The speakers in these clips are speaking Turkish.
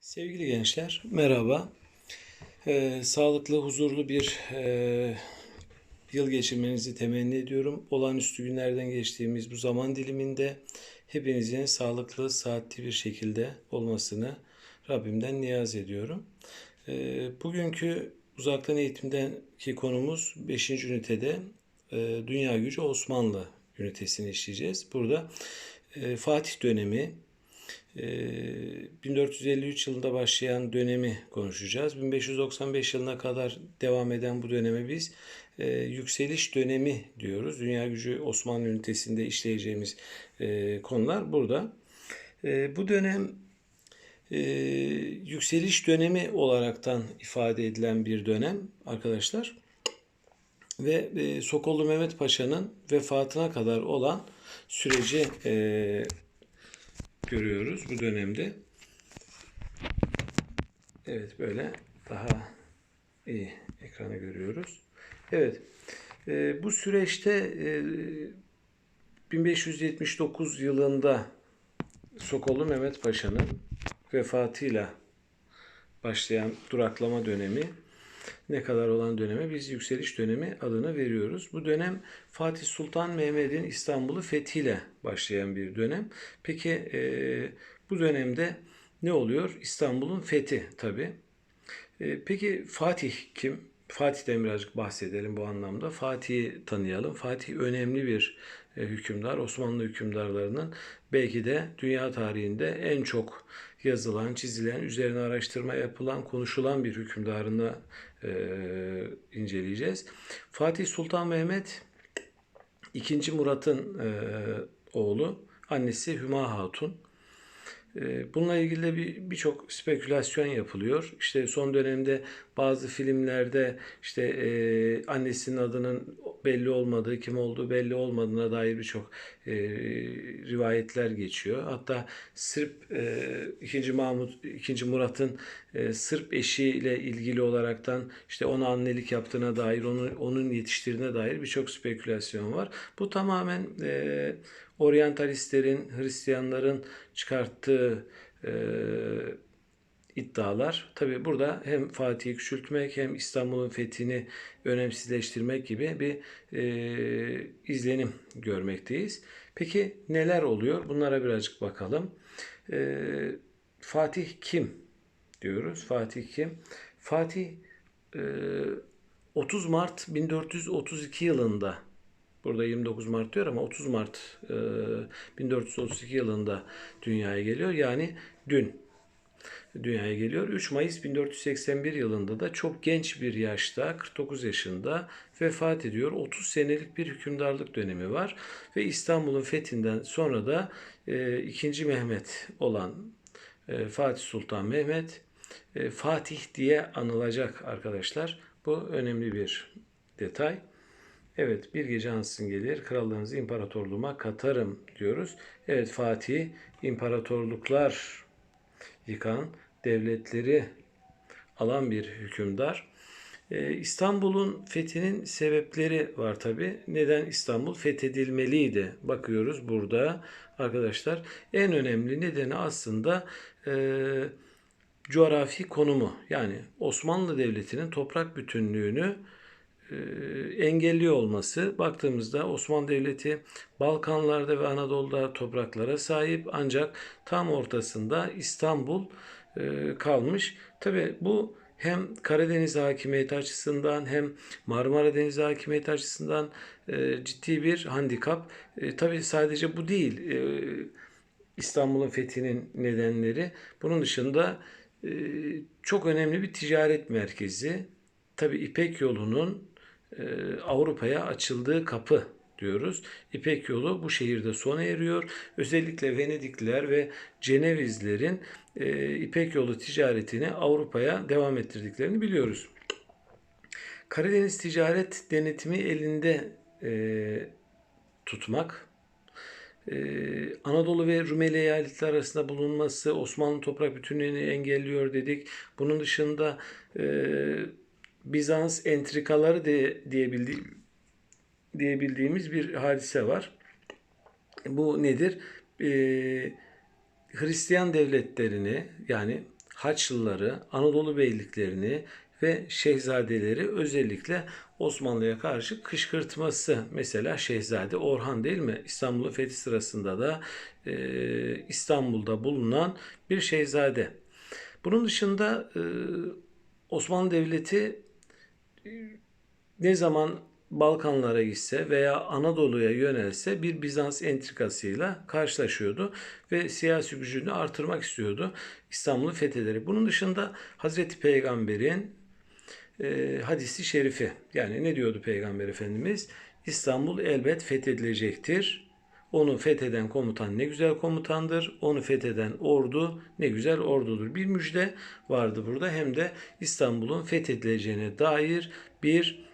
Sevgili gençler, merhaba. Ee, sağlıklı, huzurlu bir e, yıl geçirmenizi temenni ediyorum. Olağanüstü günlerden geçtiğimiz bu zaman diliminde hepinizin sağlıklı, saatli bir şekilde olmasını Rabbimden niyaz ediyorum. Ee, bugünkü uzaktan eğitimdeki konumuz 5. ünitede e, Dünya Gücü Osmanlı ünitesini işleyeceğiz. Burada e, Fatih dönemi, 1453 yılında başlayan dönemi konuşacağız. 1595 yılına kadar devam eden bu döneme biz e, yükseliş dönemi diyoruz. Dünya gücü Osmanlı ünitesinde işleyeceğimiz e, konular burada. E, bu dönem yükseliş dönemi olaraktan ifade edilen bir dönem arkadaşlar. Ve e, Sokollu Mehmet Paşa'nın vefatına kadar olan süreci görüyoruz bu dönemde. Evet böyle daha iyi ekranı görüyoruz. Evet e, bu süreçte e, 1579 yılında Sokollu Mehmet Paşa'nın vefatıyla başlayan duraklama dönemi ne kadar olan döneme biz yükseliş dönemi adını veriyoruz. Bu dönem Fatih Sultan Mehmet'in İstanbul'u fethiyle başlayan bir dönem. Peki e, bu dönemde ne oluyor? İstanbul'un fethi tabi. E, peki Fatih kim? Fatih'ten birazcık bahsedelim bu anlamda. Fatih'i tanıyalım. Fatih önemli bir e, hükümdar. Osmanlı hükümdarlarının belki de dünya tarihinde en çok yazılan, çizilen, üzerine araştırma yapılan, konuşulan bir hükümdarını e, inceleyeceğiz. Fatih Sultan Mehmet II. Murat'ın e, oğlu, annesi Hüma Hatun. E, bununla ilgili de birçok bir spekülasyon yapılıyor. İşte son dönemde bazı filmlerde işte e, annesinin adının belli olmadığı, kim olduğu belli olmadığına dair birçok e, rivayetler geçiyor. Hatta Sırp e, 2. Mahmut 2. Murat'ın e, Sırp eşiyle ilgili olaraktan işte ona annelik yaptığına dair, onu onun yetiştirdiğine dair birçok spekülasyon var. Bu tamamen e, oryantalistlerin, Hristiyanların çıkarttığı e, iddialar. Tabi burada hem Fatih'i küçültmek hem İstanbul'un fethini önemsizleştirmek gibi bir e, izlenim görmekteyiz. Peki neler oluyor? Bunlara birazcık bakalım. E, Fatih kim diyoruz? Fatih kim? Fatih e, 30 Mart 1432 yılında Burada 29 Mart diyor ama 30 Mart e, 1432 yılında dünyaya geliyor. Yani dün dünyaya geliyor. 3 Mayıs 1481 yılında da çok genç bir yaşta 49 yaşında vefat ediyor. 30 senelik bir hükümdarlık dönemi var ve İstanbul'un fethinden sonra da e, 2. Mehmet olan e, Fatih Sultan Mehmet e, Fatih diye anılacak arkadaşlar. Bu önemli bir detay. Evet bir gece ansızın gelir krallığınızı imparatorluğuma katarım diyoruz. Evet Fatih imparatorluklar yıkan devletleri alan bir hükümdar. Ee, İstanbul'un fethinin sebepleri var tabi. Neden İstanbul fethedilmeliydi? Bakıyoruz burada arkadaşlar. En önemli nedeni aslında e, coğrafi konumu. Yani Osmanlı Devleti'nin toprak bütünlüğünü engelliyor olması. Baktığımızda Osmanlı Devleti Balkanlarda ve Anadolu'da topraklara sahip ancak tam ortasında İstanbul e, kalmış. Tabi bu hem Karadeniz hakimiyeti açısından hem Marmara Denizi hakimiyeti açısından e, ciddi bir handikap. Tabi sadece bu değil. İstanbul'un fethinin nedenleri. Bunun dışında çok önemli bir ticaret merkezi. Tabi İpek yolunun e, Avrupa'ya açıldığı kapı diyoruz. İpek yolu bu şehirde sona eriyor. Özellikle Venedikliler ve Cenevizlerin e, İpek yolu ticaretini Avrupa'ya devam ettirdiklerini biliyoruz. Karadeniz ticaret denetimi elinde e, tutmak, ee, Anadolu ve Rumeli eyaletleri arasında bulunması Osmanlı toprak bütünlüğünü engelliyor dedik. Bunun dışında e, Bizans entrikaları de, diyebildiğim, diyebildiğimiz bir hadise var. Bu nedir? Ee, Hristiyan devletlerini yani Haçlıları, Anadolu beyliklerini ve şehzadeleri özellikle Osmanlı'ya karşı kışkırtması. Mesela Şehzade Orhan değil mi? İstanbul'un fethi sırasında da e, İstanbul'da bulunan bir şehzade. Bunun dışında e, Osmanlı Devleti ne zaman Balkanlara gitse veya Anadolu'ya yönelse bir Bizans entrikasıyla karşılaşıyordu ve siyasi gücünü artırmak istiyordu İstanbul'u fethederek. Bunun dışında Hazreti Peygamber'in e, hadisi şerifi yani ne diyordu Peygamber Efendimiz? İstanbul elbet fethedilecektir. Onu fetheden komutan ne güzel komutandır. Onu fetheden ordu ne güzel ordudur. Bir müjde vardı burada hem de İstanbul'un fethedileceğine dair bir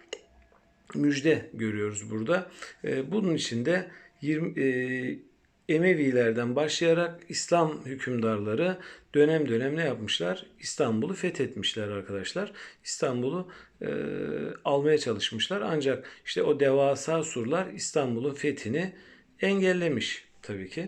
müjde görüyoruz burada. Ee, Bunun için de 20, e, Emevilerden başlayarak İslam hükümdarları dönem dönem ne yapmışlar? İstanbul'u fethetmişler arkadaşlar. İstanbul'u e, almaya çalışmışlar. Ancak işte o devasa surlar İstanbul'un fethini engellemiş tabii ki.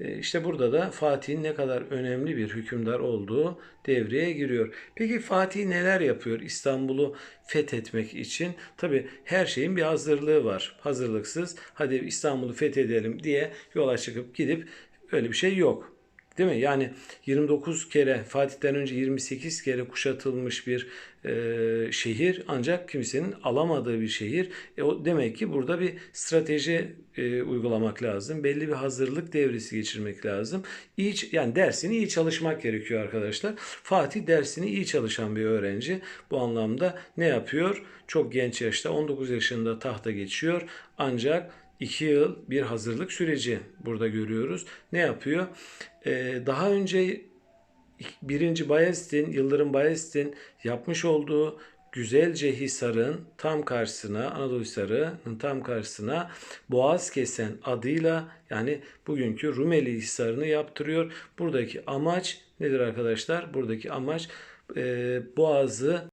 E, İşte burada da Fatih'in ne kadar önemli bir hükümdar olduğu devreye giriyor. Peki Fatih neler yapıyor İstanbul'u fethetmek için? Tabii her şeyin bir hazırlığı var. Hazırlıksız hadi İstanbul'u fethedelim diye yola çıkıp gidip öyle bir şey yok. Değil mi? Yani 29 kere Fatih'ten önce 28 kere kuşatılmış bir e, şehir ancak kimsenin alamadığı bir şehir. E, o demek ki burada bir strateji e, uygulamak lazım. Belli bir hazırlık devresi geçirmek lazım. İyi yani dersini iyi çalışmak gerekiyor arkadaşlar. Fatih dersini iyi çalışan bir öğrenci. Bu anlamda ne yapıyor? Çok genç yaşta 19 yaşında tahta geçiyor. Ancak 2 yıl bir hazırlık süreci burada görüyoruz. Ne yapıyor? Ee, daha önce birinci Bayezid'in, Yıldırım Bayezid'in yapmış olduğu Güzelce Hisar'ın tam karşısına, Anadolu Hisarı'nın tam karşısına Boğaz Kesen adıyla yani bugünkü Rumeli Hisarı'nı yaptırıyor. Buradaki amaç nedir arkadaşlar? Buradaki amaç e, Boğaz'ı